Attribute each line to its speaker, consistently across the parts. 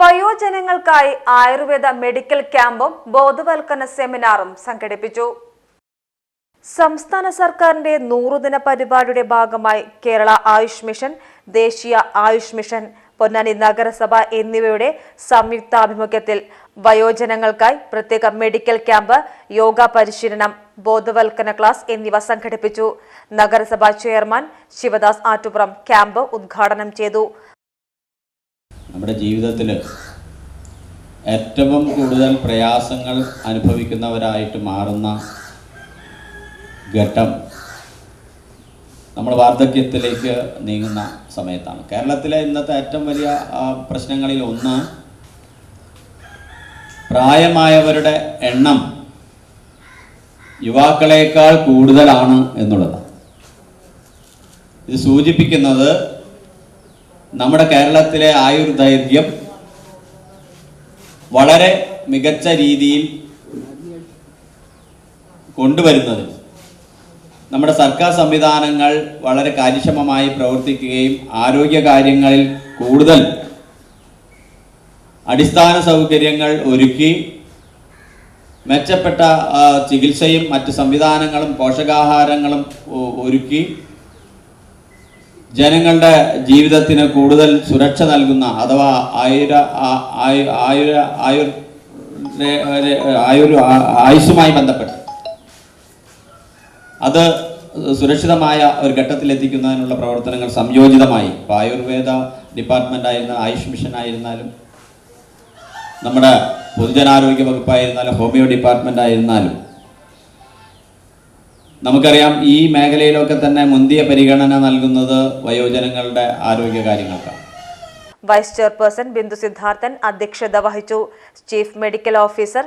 Speaker 1: വയോജനങ്ങൾക്കായി Ayurveda medical ക്യാമ്പും ബോധവൽക്കരണ സെമിനാറും സംഘടിപ്പിച്ചു. സംസ്ഥാന സർക്കാരിന്റെ നൂറുദിന പരിപാടിയുടെ ഭാഗമായി കേരള ആയുഷ് മിഷൻ ദേശീയ ആയുഷ് മിഷൻ പൊന്നാനി നഗരസഭ എന്നിവയുടെ സംയുക്താഭിമുഖ്യത്തിൽ വയോജനങ്ങൾക്കായി പ്രത്യേക മെഡിക്കൽ ക്യാമ്പ് യോഗ പരിശീലനം ബോധവൽക്കരണ ക്ലാസ് എന്നിവ സംഘടിപ്പിച്ചു. നഗരസഭാ ചെയർമാൻ ശിവദാസ് ആറ്റുപുറം ക്യാമ്പ് ഉദ്ഘാടനം ചെയ്തു.
Speaker 2: നമ്മുടെ ജീവിതത്തിൽ ഏറ്റവും കൂടുതൽ പ്രയാസങ്ങൾ അനുഭവിക്കുന്നവരായിട്ട് മാറുന്ന ഘട്ടം നമ്മൾ വാർദ്ധക്യത്തിലേക്ക് നീങ്ങുന്ന സമയത്താണ്. കേരളത്തിലെ ഇന്നത്തെ ഏറ്റവും വലിയ പ്രശ്നങ്ങളിൽ ഒന്ന് പ്രായമായവരുടെ എണ്ണം യുവാക്കളേക്കാൾ കൂടുതലാണ് എന്നുള്ളതാണ്. ഇത് സൂചിപ്പിക്കുന്നത് നമ്മുടെ കേരളത്തിലെ ആയുർദൈർഘ്യം വളരെ മികച്ച രീതിയിൽ കൊണ്ടുവരുന്നത് നമ്മുടെ സർക്കാർ സംവിധാനങ്ങൾ വളരെ കാര്യക്ഷമമായി പ്രവർത്തിക്കുകയും ആരോഗ്യ കാര്യങ്ങളിൽ കൂടുതൽ അടിസ്ഥാന സൗകര്യങ്ങൾ ഒരുക്കി മെച്ചപ്പെട്ട ചികിത്സയും മറ്റ് സംവിധാനങ്ങളും പോഷകാഹാരങ്ങളും ഒരുക്കി ജനങ്ങളുടെ ജീവിതത്തിന് കൂടുതൽ സുരക്ഷ നൽകുന്ന അഥവാ ആയുര ആയുര ആയുർ ആയുർ ആയുസ്സുമായി ബന്ധപ്പെട്ട്. അത് സുരക്ഷിതമായ ഒരു ഘട്ടത്തിൽ എത്തിക്കുന്നതിനുള്ള പ്രവർത്തനങ്ങൾ സംയോജിതമായി. ഇപ്പോൾ ആയുർവേദ ഡിപ്പാർട്ട്മെന്റ് ആയിരുന്ന ആയുഷ് മിഷൻ ആയിരുന്നാലും നമ്മുടെ പൊതുജനാരോഗ്യ വകുപ്പായിരുന്നാലും ഹോമിയോ ഡിപ്പാർട്ട്മെന്റ് ആയിരുന്നാലും നമുക്കറിയാം ഈ മേഖലയിലൊക്കെ തന്നെ മുന്തിയ പരിഗണന നൽകുന്നത് വയോജനങ്ങളുടെ ആരോഗ്യ കാര്യങ്ങൾക്കാണ്.
Speaker 1: വൈസ് ചെയർപേഴ്സൺ ബിന്ദു സിദ്ധാർത്ഥൻ അധ്യക്ഷത വഹിച്ചു. Chief medical officer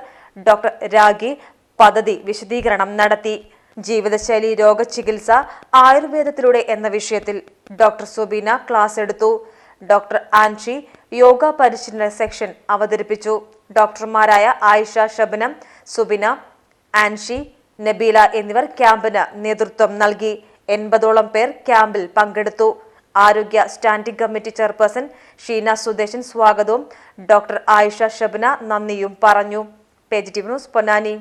Speaker 1: doctor Ragi പദ്ധതി വിശദീകരണം നടത്തി. ജീവിതശൈലി രോഗചികിത്സ ആയുർവേദത്തിലൂടെ എന്ന വിഷയത്തിൽ ഡോക്ടർ സുബീന ക്ലാസ് എടുത്തു. ഡോക്ടർ ആൻഷി യോഗ പരിശീലന സെക്ഷൻ അവതരിപ്പിച്ചു. ഡോക്ടർമാരായ ആയിഷ ഷബനം സുബിന ആൻഷി നബീല എന്നിവർ ക്യാമ്പിന് നേതൃത്വം നൽകി. എൺപതോളം പേർ ക്യാമ്പിൽ പങ്കെടുത്തു. ആരോഗ്യ standing committee chairperson Sheena Sudeshan സ്വാഗതവും ഡോക്ടർ ആയിഷ ഷബ്ന നന്ദിയും പറഞ്ഞു. Page T news Ponnani.